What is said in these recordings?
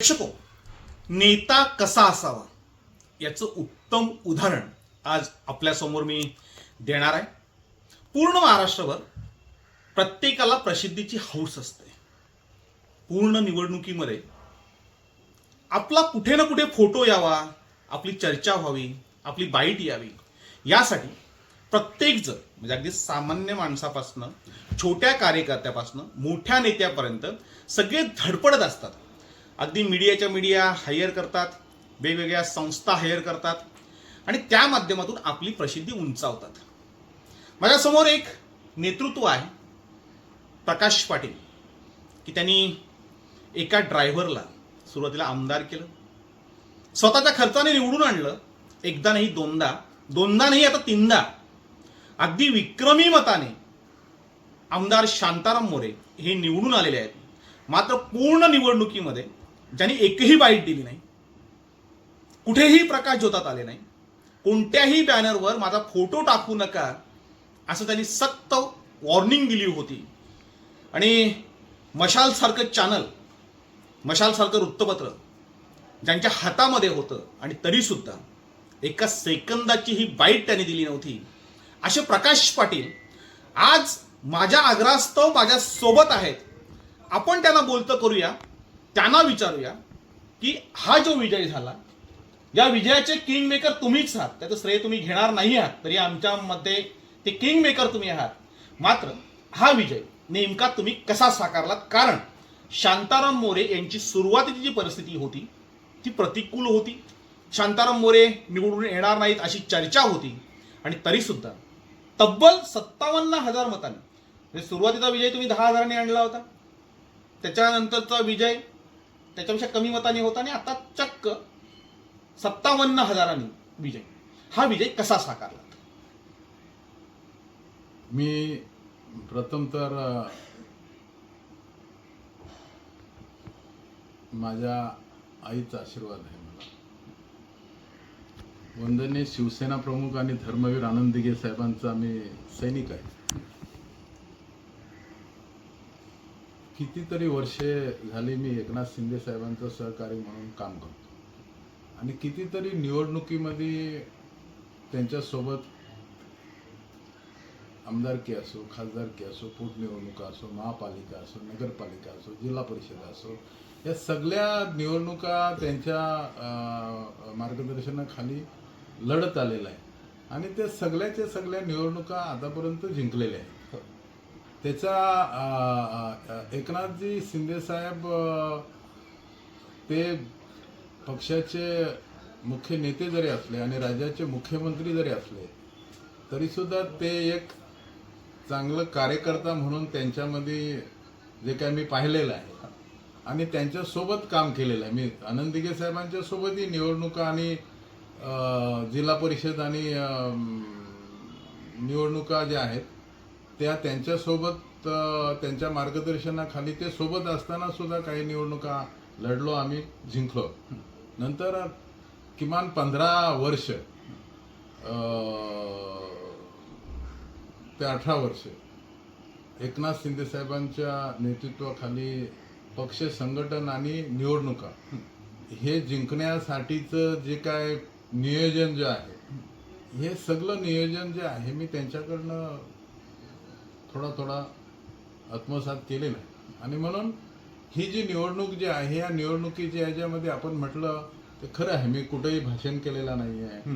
प्रेक्षको नेता कसा असावा? याचं उत्तम उदाहरण आज आपल्यासमोर मी देणार आहे. पूर्ण महाराष्ट्रभर प्रत्येकाला प्रसिद्धीची हौस असते. पूर्ण निवडणुकीमध्ये आपला कुठे ना कुठे फोटो यावा आपली चर्चा व्हावी आपली बाईट यावी. यासाठी प्रत्येकजण म्हणजे अगदी सामान्य माणसापासनं छोट्या कार्यकर्त्यापासनं मोठ्या नेत्यापर्यंत सगळे धडपडत असतात. अगदी मीडियाच्या मीडिया हायर करतात वेगवेगळ्या संस्था हायर करतात आणि त्या माध्यमातून आपली प्रसिद्धी उंचावतात. माझ्यासमोर एक नेतृत्व आहे प्रकाश पाटील की त्यांनी एका ड्रायव्हरला सुरुवातीला आमदार केलं. स्वतःच्या खर्चाने निवडून आणलं एकदा नाही दोनदा दोनदा नाही आता तीनदा. अगदी विक्रमी मताने आमदार शांताराम मोरे हे निवडून आलेले आहेत. मात्र पूर्ण निवडणुकीमध्ये ज्यांनी एकही बाईट दिली नाही कुठेही प्रकाश ज्योतात आले नाही कोणत्याही बॅनरवर माझा फोटो टाकू नका असं त्यांनी सक्त वॉर्निंग दिली होती. आणि मशालसारखं चॅनल मशालसारखं वृत्तपत्र ज्यांच्या हातामध्ये होतं आणि तरीसुद्धा एका सेकंदाची ही बाईट त्यांनी दिली नव्हती. असे प्रकाश पाटील आज माझ्या आग्रास्तव माझ्या सोबत आहेत. आपण त्यांना बोलतं करूया. त्यांना विचारूया की हा जो विजय झाला या विजयाचे किंग मेकर तुम्हीच आहात. त्याचं श्रेय तुम्ही घेणार नाही आहात तरी आमच्यामध्ये ते किंग मेकर तुम्ही आहात. मात्र हा विजय नेमका तुम्ही कसा साकारलात? कारण शांताराम मोरे यांची सुरुवातीची जी परिस्थिती होती ती प्रतिकूल होती. शांताराम मोरे निवडून येणार नाहीत अशी चर्चा होती. आणि तरीसुद्धा तब्बल सत्तावन्न हजार मतांनी म्हणजे सुरुवातीचा विजय तुम्ही दहा हजारांनी आणला होता. त्याच्यानंतरचा विजय त्याच्यापेक्षा कमी मताने होता आणि आता चक्क सत्तावन्न हजारांनी विजय. हा विजय कसा साकारला? मी प्रथम तर माझ्या आईचा आशीर्वाद आहे मला. वंदने शिवसेना प्रमुख आणि धर्मवीर आनंदगे साहेबांचा मी सैनिक आहे. कितीतरी वर्षे झाली मी एकनाथ शिंदे साहेबांचं सहकारी म्हणून काम करतो. आणि कितीतरी निवडणुकीमध्ये त्यांच्यासोबत आमदारकी असो खासदारकी असो पोटनिवडणुका असो महापालिका असो नगरपालिका असो जिल्हा परिषद असो या सगळ्या निवडणुका त्यांच्या मार्गदर्शनाखाली लढत आलेलं आहे. आणि त्या सगळ्याच्या सगळ्या निवडणुका आतापर्यंत जिंकलेल्या आहेत. त्याचा एकनाथजी शिंदेसाहेब ते पक्षाचे मुख्य नेते जरी असले आणि राज्याचे मुख्यमंत्री जरी असले तरीसुद्धा ते एक चांगलं कार्यकर्ता म्हणून त्यांच्यामध्ये जे काय मी पाहिलेलं आहे आणि त्यांच्यासोबत काम केलेलं आहे. मी आनंद दिघे साहेबांच्या सोबतही निवडणुका आणि जिल्हा परिषद आणि निवडणुका ज्या आहेत त्या त्यांच्यासोबत त्यांच्या मार्गदर्शनाखाली ते सोबत असताना सुद्धा काही निवडणुका लढलो आम्ही जिंकलो. नंतर किमान पंधरा वर्ष ते अठरा वर्ष एकनाथ शिंदे साहेबांच्या नेतृत्वाखाली पक्ष संघटन आणि निवडणुका हे जिंकण्यासाठीचं जे काय नियोजन जे आहे हे सगळं नियोजन जे आहे मी त्यांच्याकडनं थोडा थोडा आत्मसात केलेला आहे आणि म्हणून ही जी निवडणूक जी आहे या निवडणुकीच्या याच्यामध्ये आपण म्हटलं ते खरं आहे मी कुठेही भाषण केलेलं नाही आहे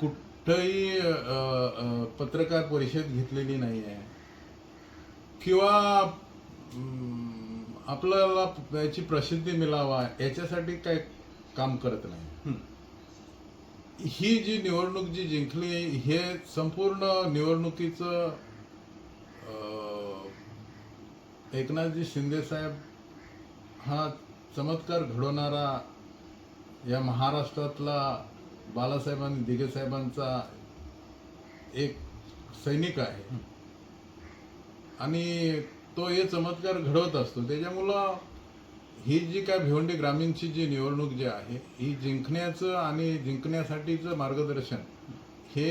कुठंही पत्रकार परिषद घेतलेली नाही आहे किंवा आपल्याला याची प्रसिद्धी मिळावा याच्यासाठी काय काम करत नाही. ही जी निवडणूक जी जिंकली हे संपूर्ण निवडणुकीचं एकनाथजी शिंदे साहेब हा चमत्कार घडवणारा या महाराष्ट्रातला बालासाहेब आणि दिघे साहेबांचा एक सैनिक आहे. आणि तो हे चमत्कार घडवत असतो. त्याच्यामुळं ही जी काय भिवंडी ग्रामीणची जी निवडणूक जी आहे ही जिंकण्याचं आणि जिंकण्यासाठीचं मार्गदर्शन हे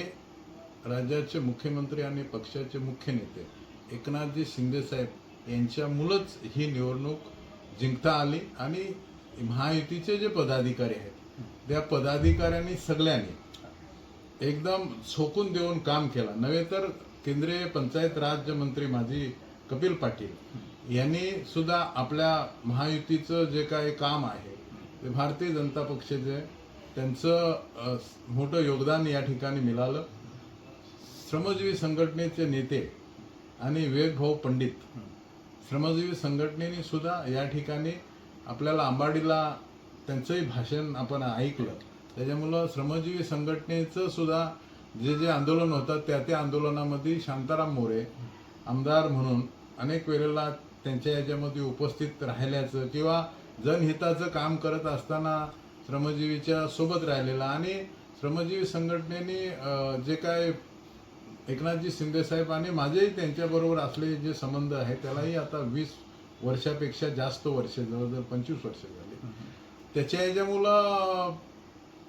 राज्याचे मुख्यमंत्री आणि पक्षाचे मुख्य नेते एकनाथजी शिंदे साहेब यांच्यामुळंच ही निवडणूक जिंकता आली आणि महायुतीचे जे पदाधिकारी आहेत त्या पदाधिकाऱ्यांनी सगळ्यांनी एकदम झोकून देऊन काम केलं. नव्हे तर केंद्रीय पंचायत राज्य मंत्री माजी कपिल पाटील यांनी सुद्धा आपल्या महायुतीचं जे काही काम आहे ते भारतीय जनता पक्षाचे त्यांचं मोठं योगदान या ठिकाणी मिळालं. श्रमजीवी संघटनेचे नेते आणि वेगभाऊ पंडित श्रमजीवी संघटनेने सुद्धा या ठिकाणी आपल्याला आंबाडीला त्यांचंही भाषण आपण ऐकलं. त्याच्यामुळं श्रमजीवी संघटनेचं सुद्धा जे जे आंदोलन होतं त्या त्या आंदोलनामध्ये शांताराम मोरे आमदार म्हणून अनेक वेळेला त्यांच्या याच्यामध्ये उपस्थित राहिल्याचं किंवा जनहिताचं काम करत असताना श्रमजीवीच्या सोबत राहिलेला. आणि श्रमजीवी संघटनेने जे काय एकनाथजी शिंदे साहेब आणि माझेही त्यांच्याबरोबर असले जे संबंध आहे त्यालाही आता वीस वर्षापेक्षा जास्त वर्ष जवळजवळ पंचवीस वर्ष झाली. त्याच्या ह्याच्यामुळं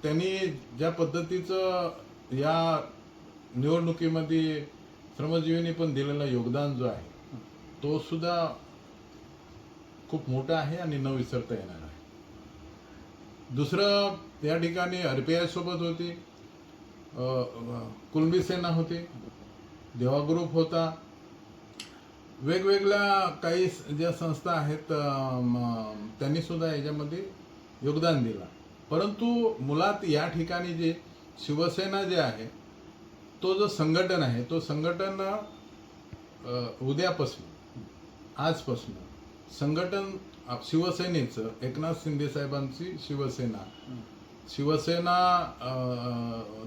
त्यांनी ज्या पद्धतीचं या निवडणुकीमध्ये श्रमजीवींनी पण दिलेला योगदान जो आहे तो सुद्धा खूप मोठा आहे आणि न विसरता येणार आहे. दुसरं या ठिकाणी आरपीआय सोबत होती. अ, सेना होती देवा ग्रुप होता. वेगवेगळ्या काही ज्या संस्था आहेत त्यांनी सुद्धा याच्यामध्ये योगदान दिलं. परंतु मुलात या ठिकाणी जे शिवसेना जे आहे तो जो संघटन आहे तो संघटन उद्यापासून आजपासून संघटन शिवसेनेचं एकनाथ शिंदे साहेबांची शिवसेना शिवसेना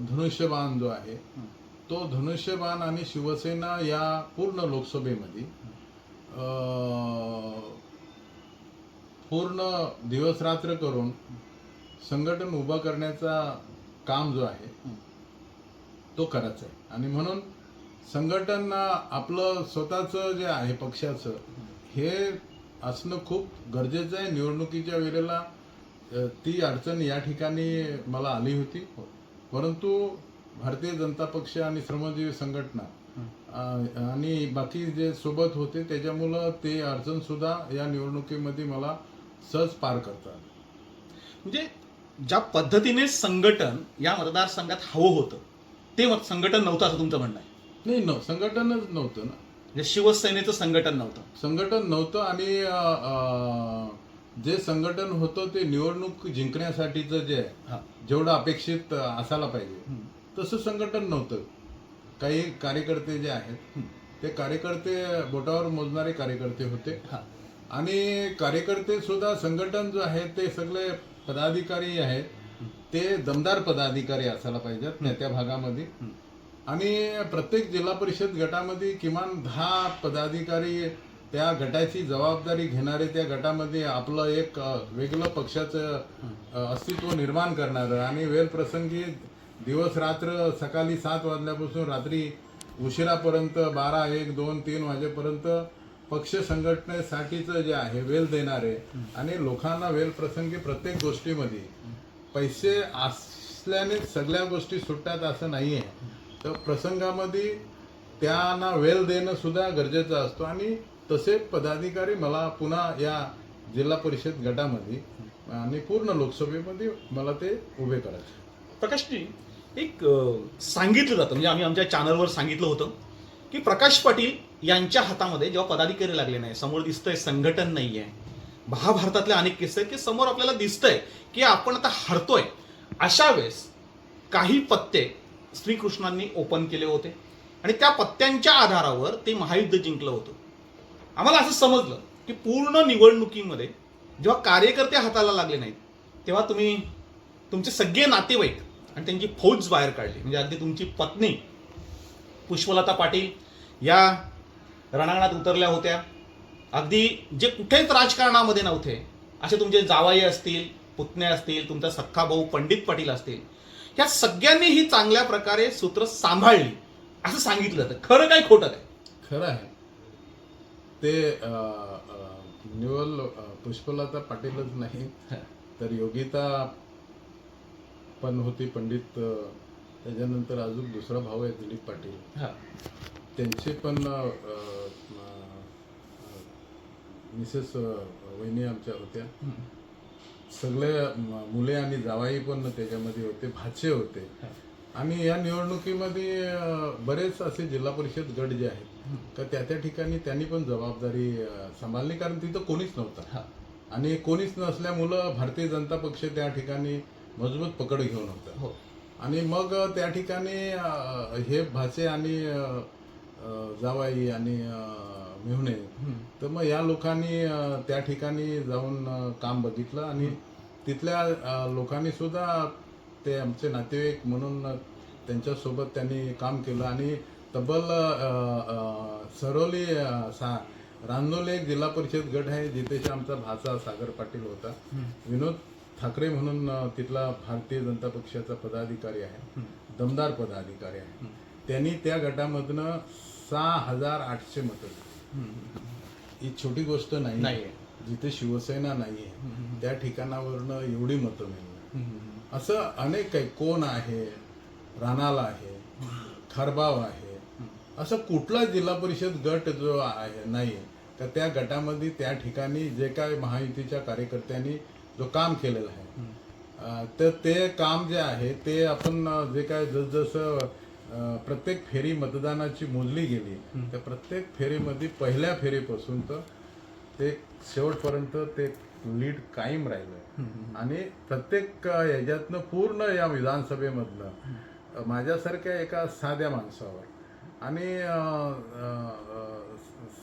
धनुष्यबाण जो आहे तो धनुष्यबाण आणि शिवसेना या पूर्ण लोकसभेमध्ये पूर्ण दिवस रात्र करून संघटन उभं करण्याचा काम जो आहे तो करायचा आहे. आणि म्हणून संघटन आपलं स्वतःचं जे आहे पक्षाचं हे असणं खूप गरजेचं आहे. निवडणुकीच्या वेळेला ती अडचण या ठिकाणी मला आली होती. परंतु भारतीय जनता पक्ष आणि श्रमजीवी संघटना आणि बाकी जे सोबत होते त्याच्यामुळं ते अडचण सुद्धा या निवडणुकीमध्ये मला सहज पार करतात म्हणजे ज्या पद्धतीने संघटन या मतदारसंघात हवं होतं ते मत संघटन नव्हतं असं तुमचं म्हणणं आहे? नाही न संघटनच नव्हतं ना. म्हणजे शिवसेनेचं संघटन नव्हतं. संघटन नव्हतं आणि जे संघटन होतं ते निवडणूक जिंकण्यासाठीचं जे आहे. जेवढं अपेक्षित असायला पाहिजे. तसं संघटन नव्हतं. काही कार्यकर्ते जे आहेत ते कार्यकर्ते बोटावर मोजणारे कार्यकर्ते होते. आणि कार्यकर्ते सुद्धा संघटन जो आहे ते सगळे पदाधिकारी आहेत. ते दमदार पदाधिकारी असायला पाहिजेत त्या त्या भागामध्ये. आणि प्रत्येक जिल्हा परिषद गटामध्ये किमान दहा पदाधिकारी त्या गटाची जबाबदारी घेणारे त्या गटामध्ये आपलं एक वेगळं पक्षाचं अस्तित्व निर्माण करणारं. आणि वेळप्रसंगी दिवस रात्र सकाळी सात वाजल्यापासून रात्री उशिरापर्यंत बारा एक दोन तीन वाजेपर्यंत पक्ष संघटनेसाठीचं जे आहे वेल देणारे आणि लोकांना वेलप्रसंगी प्रत्येक गोष्टीमध्ये पैसे असल्याने सगळ्या गोष्टी सुटतात असं नाही आहे तर प्रसंगामध्ये त्यांना वेल देणं सुद्धा गरजेचं असतो. आणि तसे पदाधिकारी मला पुन्हा या जिल्हा परिषद गटामध्ये आणि पूर्ण लोकसभेमध्ये मला ते उभे करायचे. प्रकाशजी एक सांगितलं जातं म्हणजे आम्ही आमच्या चॅनलवर सांगितलं होतं की प्रकाश पाटील यांच्या हातामध्ये जेव्हा पदाधिकारी लागले नाही समोर दिसतंय संघटन नाही आहे महाभारतातले अनेक किस्से आहेत की समोर आपल्याला दिसतंय की आपण आता हरतोय. अशा वेळेस काही पत्ते श्रीकृष्णांनी ओपन केले होते आणि त्या पत्त्यांच्या आधारावर ते महायुद्ध जिंकलं होतं. आम्हाला असं समजलं की पूर्ण निवडणुकीमध्ये जेव्हा कार्यकर्ते हाताला लागले नाहीत तेव्हा तुम्ही तुमचे सगळे नातेवाईक आणि त्यांची फौज बाहेर काढली. म्हणजे अगदी तुमची पत्नी पुष्पलता पाटील या रणांगणात उतरल्या होत्या. अगदी जे कुठेच राजकारणामध्ये नव्हते असे तुमचे जावाई असतील पुतणे असतील तुमचा सख्खा भाऊ पंडित पाटील असतील या सगळ्यांनी ही चांगल्या प्रकारे सूत्र सांभाळली असं सांगितलं जातं. खरं काय खोटं काय? खरं आहे. ते निवल पुष्पलता पाटीलच नाही. तर योगिता पण होती पंडित त्याच्यानंतर अजून दुसरा भाऊ आहे दिलीप पाटील. हा. त्यांचे पण मिसेस वहिनी आमच्या होत्या. सगळे मुले आणि जावाई पण त्याच्यामध्ये होते भाचे होते. आणि या निवडणुकीमध्ये बरेच असे जिल्हा परिषद गट जे आहेत तर त्या त्या ठिकाणी त्यांनी पण जबाबदारी सांभाळली. कारण तिथं कोणीच नव्हतं. आणि कोणीच नसल्यामुळं भारतीय जनता पक्ष त्या ठिकाणी मजबूत पकड घेऊन होता. हो. आणि मग त्या ठिकाणी हे भाचे आणि जावाई आणि मेहुणे तर मग या लोकांनी त्या ठिकाणी जाऊन काम बघितलं. आणि तिथल्या लोकांनी सुद्धा ते आमचे नातेवाईक म्हणून त्यांच्यासोबत त्यांनी काम केलं. आणि तब्बल सरोली सा रांजोले एक जिल्हा परिषद गट आहे जिथे आमचा भाचा सागर पाटील होता. विनोद ठाकरे म्हणून तिथला भारतीय जनता पक्षाचा पदाधिकारी आहे. दमदार पदाधिकारी आहे. त्यांनी त्या गटामधनं सहा हजार आठशे मतं ही छोटी गोष्ट नाही. जिथे शिवसेना नाहीये त्या ठिकाणावरनं एवढी मतं मिळणार. असं अनेक काही कोण आहे रानाला आहे खरबाव आहे असं कुठला जिल्हा परिषद गट जो आहे नाही तर त्या गटामध्ये त्या ठिकाणी जे काय महायुतीच्या कार्यकर्त्यांनी जो काम केलेलं आहे तर ते काम जे आहे ते आपण जे काय जसजसं प्रत्येक फेरी मतदानाची मोजली गेली त्या प्रत्येक फेरीमध्ये पहिल्या फेरीपासून तर ते शेवटपर्यंत ते लीड कायम राहिलं आणि प्रत्येक याच्यातनं पूर्ण या विधानसभेमधनं अं, माझ्यासारख्या एका साध्या माणसावर आणि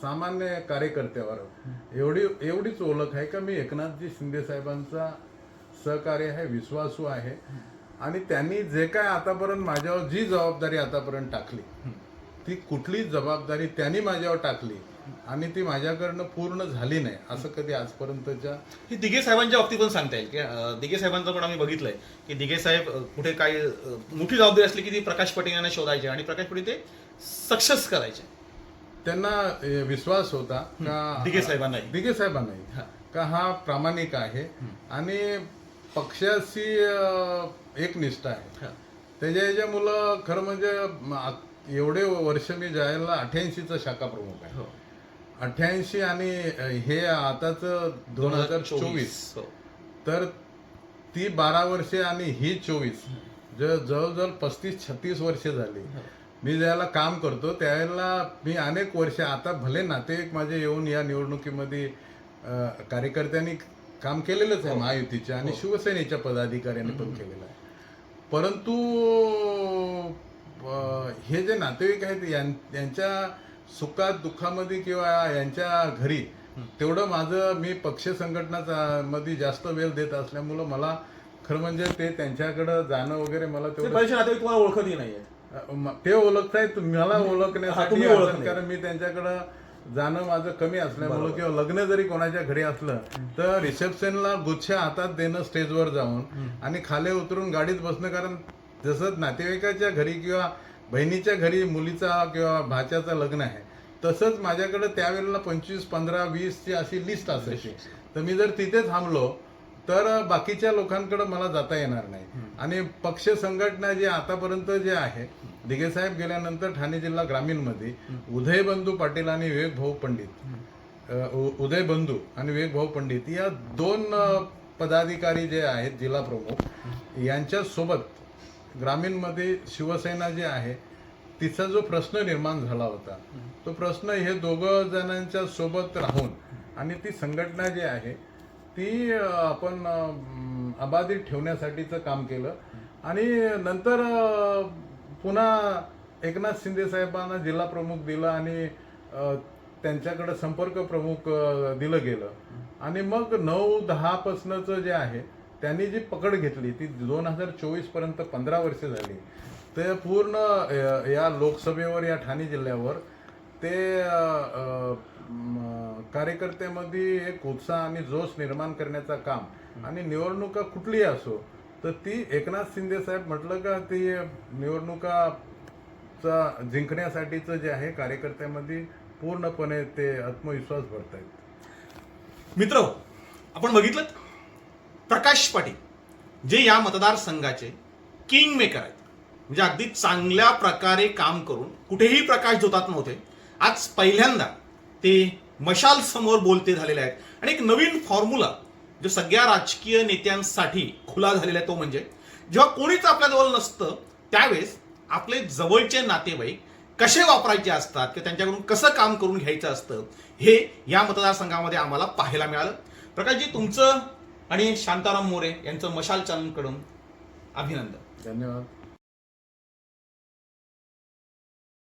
सामान्य कार्यकर्त्यावर एवढी एवढीच ओळख आहे का? मी एकनाथजी शिंदे साहेबांचा सहकार्य आहे विश्वासू आहे आणि त्यांनी जे काय आतापर्यंत माझ्यावर जी जबाबदारी आतापर्यंत टाकली ती कुठलीच जबाबदारी त्यांनी माझ्यावर टाकली आणि ती माझ्याकडनं पूर्ण झाली नाही असं कधी आजपर्यंतच्या हे दिघे साहेबांच्या बाबतीत पण सांगता येईल की अं, दिघे साहेबांचं पण आम्ही बघितलंय की दिघे साहेब अं, कुठे काही अं, मोठी जबाबदारी असली की ती प्रकाश पाटील यांना शोधायचे आणि प्रकाश पाटील ते सक्सेस करायचे त्यांना ए, विश्वास होता का दिघे साहेबांनाही. दिघे साहेबांनाही हा. का हा प्रामाणिक आहे आणि पक्षाशी अ, एक निष्ठा आहे हा. त्याच्या याच्यामुळं खरं म्हणजे म, आ- एवढे वर्ष मी जायला अठ्याऐंशीचा शाखा प्रमुख आहे हो. अठ्याऐंशी आणि हे आताच दोन हजार चोवीस. हो. तर ती बारा वर्षे आणि ही चोवीस. ज- जवळजवळ पस्तीस छत्तीस वर्षे झाली. मी ज्याला काम करतो त्यावेळेला मी अनेक वर्ष आता भले नातेवाईक माझे येऊन या निवडणुकीमध्ये कार्यकर्त्यांनी काम केलेलंच आहे महायुतीच्या आणि शिवसेनेच्या पदाधिकाऱ्यांनी पण केलेलं आहे. परंतु हे जे नातेवाईक आहेत यांच्या सुखात दुःखामध्ये किंवा यांच्या घरी तेवढं माझं मी पक्ष संघटना मध्ये जास्त वेळ देत असल्यामुळं मला खरं म्हणजे ते त्यांच्याकडं जाणं वगैरे मला ते तेवढं तुम्हाला ओळखतही नाहीये ते ओळखतायत मला ओळखण्यासाठी. कारण मी त्यांच्याकडं जाणं माझं कमी असल्यामुळं किंवा लग्न जरी कोणाच्या घरी असलं तर रिसेप्शनला गुच्छ हातात देणं स्टेजवर जाऊन आणि खाली उतरून गाडीत बसणं कारण जसं नातेवाईकाच्या घरी किंवा बहिणीच्या घरी मुलीचा किंवा भाच्याचं लग्न आहे. तसंच माझ्याकडे त्यावेळेला पंचवीस पंधरा वीसची अशी लिस्ट असायची. तर मी जर तिथे थांबलो तर बाकीच्या लोकांकडे मला जाता येणार नाही. आणि पक्ष संघटना जे आतापर्यंत जे आहे दिघे साहेब गेल्यानंतर ठाणे जिल्हा ग्रामीणमध्ये उदय बंधू पाटील आणि विवेक भाऊ पंडित उदय बंधू आणि विवेक भाऊ पंडित या दोन पदाधिकारी जे आहेत जिल्हा प्रमुख यांच्या सोबत ग्रामीणमध्ये शिवसेना जी आहे तिचा जो प्रश्न निर्माण झाला होता तो प्रश्न हे दोघं जणांच्या सोबत राहून आणि ती संघटना जी आहे ती आपण अबाधित ठेवण्यासाठीचं काम केलं. आणि नंतर पुन्हा एकनाथ शिंदे साहेबांना जिल्हा प्रमुख दिलं आणि त्यांच्याकडं त्यांच्याकडे संपर्क प्रमुख दिलं गेलं. आणि मग नऊ दहापासनंचं जे आहे त्यांनी जी पकड घेतली ती दोन हजार चोवीसपर्यंत पंधरा वर्ष झाली. ते पूर्ण या लोकसभेवर या ठाणे जिल्ह्यावर ते कार्यकर्त्यामध्ये एक उत्साह आणि जोश निर्माण करण्याचं काम आणि निवडणुका कुठलीही असो तर ती एकनाथ शिंदे साहेब म्हटलं का ती निवडणुकाचा जिंकण्यासाठीचं जे आहे कार्यकर्त्यामध्ये पूर्णपणे ते आत्मविश्वास भरतायत. मित्र आपण बघितलं? प्रकाश पाटील जे या मतदारसंघाचे किंग मेकर आहेत. म्हणजे अगदी चांगल्या प्रकारे काम करून कुठेही प्रकाश जोतात नव्हते. आज पहिल्यांदा ते मशाल समोर बोलते झालेले आहेत. आणि एक नवीन फॉर्म्युला जो सगळ्या राजकीय नेत्यांसाठी खुला झालेला आहे तो म्हणजे जेव्हा कोणीच आपल्याजवळ नसतं त्यावेळेस आपले जवळचे नातेवाईक कसे वापरायचे असतात किंवा त्यांच्याकडून कसं काम करून घ्यायचं असतं हे या मतदारसंघामध्ये आम्हाला पाहायला मिळालं. प्रकाशजी तुमचं आणि शांताराम मोरे यांचं मशाल चॅनलकडून अभिनंदन. धन्यवाद.